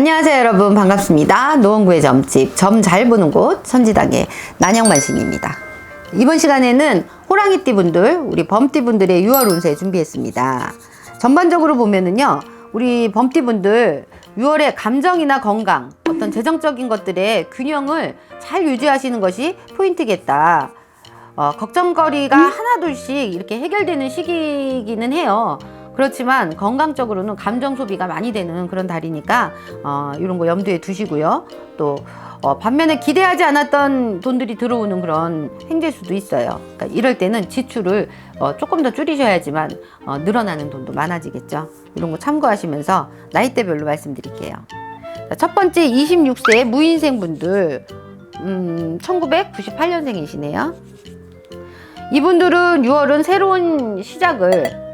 안녕하세요 여러분. 반갑습니다. 노원구의 점집 점 잘 보는 곳 선지당의 난영만신입니다. 이번 시간에는 호랑이띠 분들 우리 범띠 분들의 6월 운세 준비했습니다. 전반적으로 보면은요 우리 범띠 분들 6월에 감정이나 건강 어떤 재정적인 것들의 균형을 잘 유지하시는 것이 포인트겠다. 어, 걱정거리가 하나둘씩 이렇게 해결되는 시기이기는 해요. 그렇지만 건강적으로는 감정 소비가 많이 되는 그런 달이니까 어, 이런 거 염두에 두시고요. 또 어, 반면에 기대하지 않았던 돈들이 들어오는 그런 횡재수도 있어요. 그러니까 이럴 때는 지출을 어, 조금 더 줄이셔야지만 어, 늘어나는 돈도 많아지겠죠. 이런 거 참고하시면서 나이대별로 말씀드릴게요. 자, 첫 번째 26세 무인생 분들 음, 1998년생이시네요. 이분들은 6월은 새로운 시작을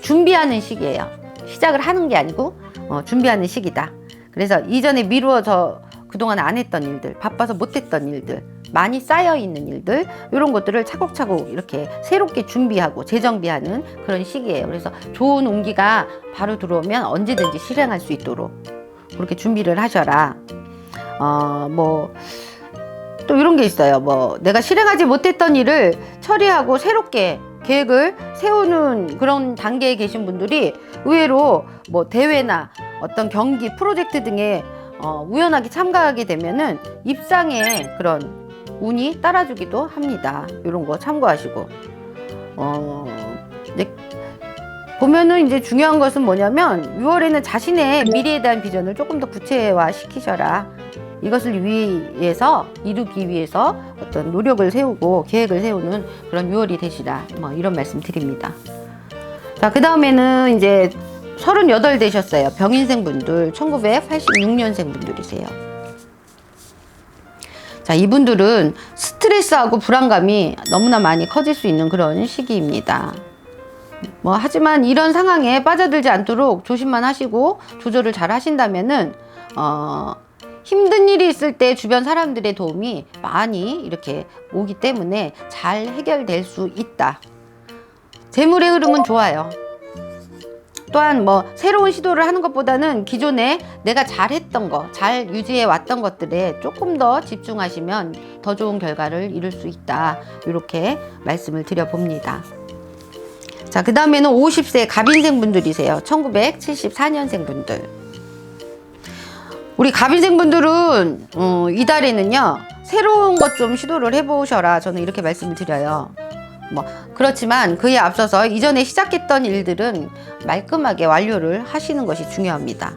준비하는 시기예요. 시작을 하는 게 아니고 어, 준비하는 시기다. 그래서 이전에 미루어져 그동안 안 했던 일들, 바빠서 못했던 일들, 많이 쌓여 있는 일들 이런 것들을 차곡차곡 이렇게 새롭게 준비하고 재정비하는 그런 시기예요. 그래서 좋은 온기가 바로 들어오면 언제든지 실행할 수 있도록 그렇게 준비를 하셔라. 어, 뭐 또 이런 게 있어요. 뭐 내가 실행하지 못했던 일을 처리하고 새롭게 계획을 세우는 그런 단계에 계신 분들이 의외로 뭐 대회나 어떤 경기 프로젝트 등에 어, 우연하게 참가하게 되면은 입상에 그런 운이 따라주기도 합니다. 이런 거 참고하시고 어 이제 보면은 이제 중요한 것은 뭐냐면 6월에는 자신의 미래에 대한 비전을 조금 더 구체화 시키셔라. 이것을 위해서 이루기 위해서 어떤 노력을 세우고 계획을 세우는 그런 6월이 되시라. 뭐 이런 말씀 드립니다. 자, 그 다음에는 이제 38 되셨어요. 병인생 분들, 1986년생 분들이세요. 자, 이분들은 스트레스하고 불안감이 너무나 많이 커질 수 있는 그런 시기입니다. 뭐, 하지만 이런 상황에 빠져들지 않도록 조심만 하시고 조절을 잘 하신다면은, 어, 힘든 일이 있을 때 주변 사람들의 도움이 많이 이렇게 오기 때문에 잘 해결될 수 있다. 재물의 흐름은 좋아요. 또한 뭐 새로운 시도를 하는 것보다는 기존에 내가 잘했던 거, 잘 유지해 왔던 것들에 조금 더 집중하시면 더 좋은 결과를 이룰 수 있다. 이렇게 말씀을 드려 봅니다. 자, 그 다음에는 50세 갑인생 분들이세요. 1974년생 분들. 우리 갑인생 분들은 어, 이달에는요 새로운 것 좀 시도를 해보셔라 저는 이렇게 말씀을 드려요. 뭐 그렇지만 그에 앞서서 이전에 시작했던 일들은 말끔하게 완료를 하시는 것이 중요합니다.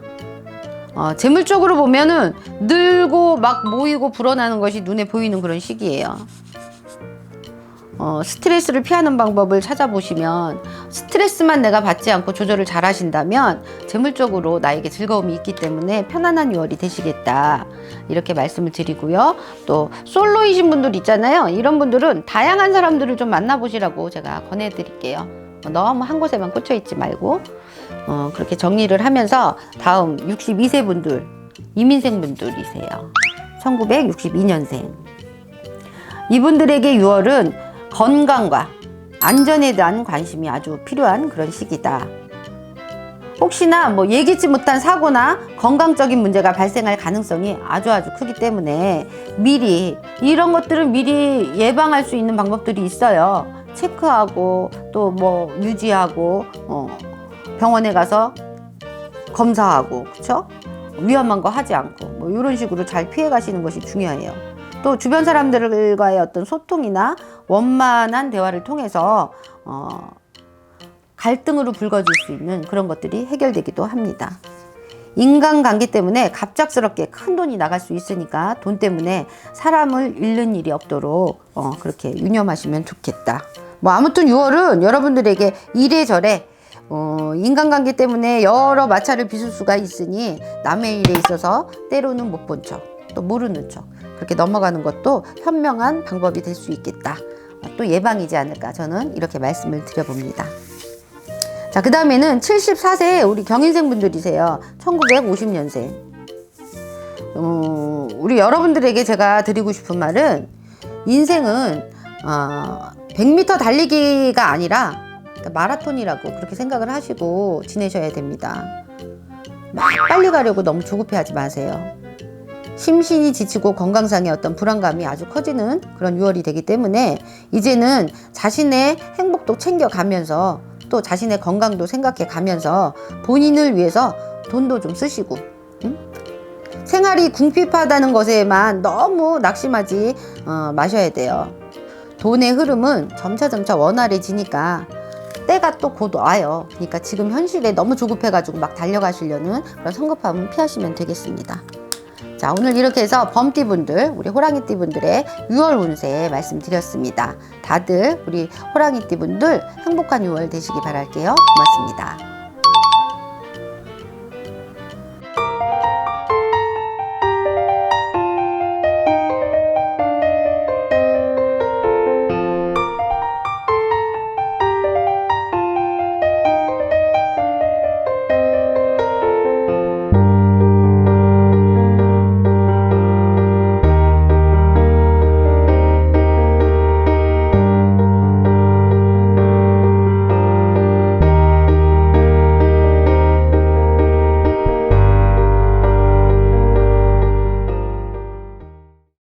어, 재물적으로 보면은 늘고 막 모이고 불어나는 것이 눈에 보이는 그런 시기예요 어, 스트레스를 피하는 방법을 찾아보시면 스트레스만 내가 받지 않고 조절을 잘 하신다면 재물적으로 나에게 즐거움이 있기 때문에 편안한 6월이 되시겠다. 이렇게 말씀을 드리고요. 또 솔로이신 분들 있잖아요. 이런 분들은 다양한 사람들을 좀 만나보시라고 제가 권해드릴게요. 어, 너무 한 곳에만 꽂혀 있지 말고 어, 그렇게 정리를 하면서 다음 62세 분들 이민생 분들이세요. 1962년생. 이분들에게 6월은 건강과 안전에 대한 관심이 아주 필요한 그런 시기다. 혹시나 뭐 예기치 못한 사고나 건강적인 문제가 발생할 가능성이 아주 아주 크기 때문에 미리 이런 것들을 미리 예방할 수 있는 방법들이 있어요. 체크하고 또 뭐 유지하고 어 병원에 가서 검사하고 그렇죠? 위험한 거 하지 않고 뭐 이런 식으로 잘 피해 가시는 것이 중요해요. 또 주변 사람들과의 어떤 소통이나 원만한 대화를 통해서 어, 갈등으로 불거질 수 있는 그런 것들이 해결되기도 합니다. 인간관계 때문에 갑작스럽게 큰 돈이 나갈 수 있으니까 돈 때문에 사람을 잃는 일이 없도록 어, 그렇게 유념하시면 좋겠다. 뭐 아무튼 6월은 여러분들에게 이래저래 어, 인간관계 때문에 여러 마찰을 빚을 수가 있으니 남의 일에 있어서 때로는 못 본 척, 또 모르는 척 그렇게 넘어가는 것도 현명한 방법이 될 수 있겠다. 또 예방이지 않을까 저는 이렇게 말씀을 드려봅니다. 자, 그 다음에는 74세 우리 경인생 분들이세요. 1950년생. 어, 우리 여러분들에게 제가 드리고 싶은 말은 인생은 어, 100m 달리기가 아니라 마라톤이라고 그렇게 생각을 하시고 지내셔야 됩니다. 막 빨리 가려고 너무 조급해 하지 마세요. 심신이 지치고 건강상의 어떤 불안감이 아주 커지는 그런 6월이 되기 때문에 이제는 자신의 행복도 챙겨가면서 또 자신의 건강도 생각해 가면서 본인을 위해서 돈도 좀 쓰시고 응? 생활이 궁핍하다는 것에만 너무 낙심하지 어, 마셔야 돼요. 돈의 흐름은 점차점차 원활해지니까 때가 또 곧 와요. 그러니까 지금 현실에 너무 조급해가지고 막 달려가시려는 그런 성급함은 피하시면 되겠습니다. 자, 오늘 이렇게 해서 범띠분들, 우리 호랑이띠분들의 6월 운세 말씀드렸습니다. 다들 우리 호랑이띠분들 행복한 6월 되시기 바랄게요. 고맙습니다.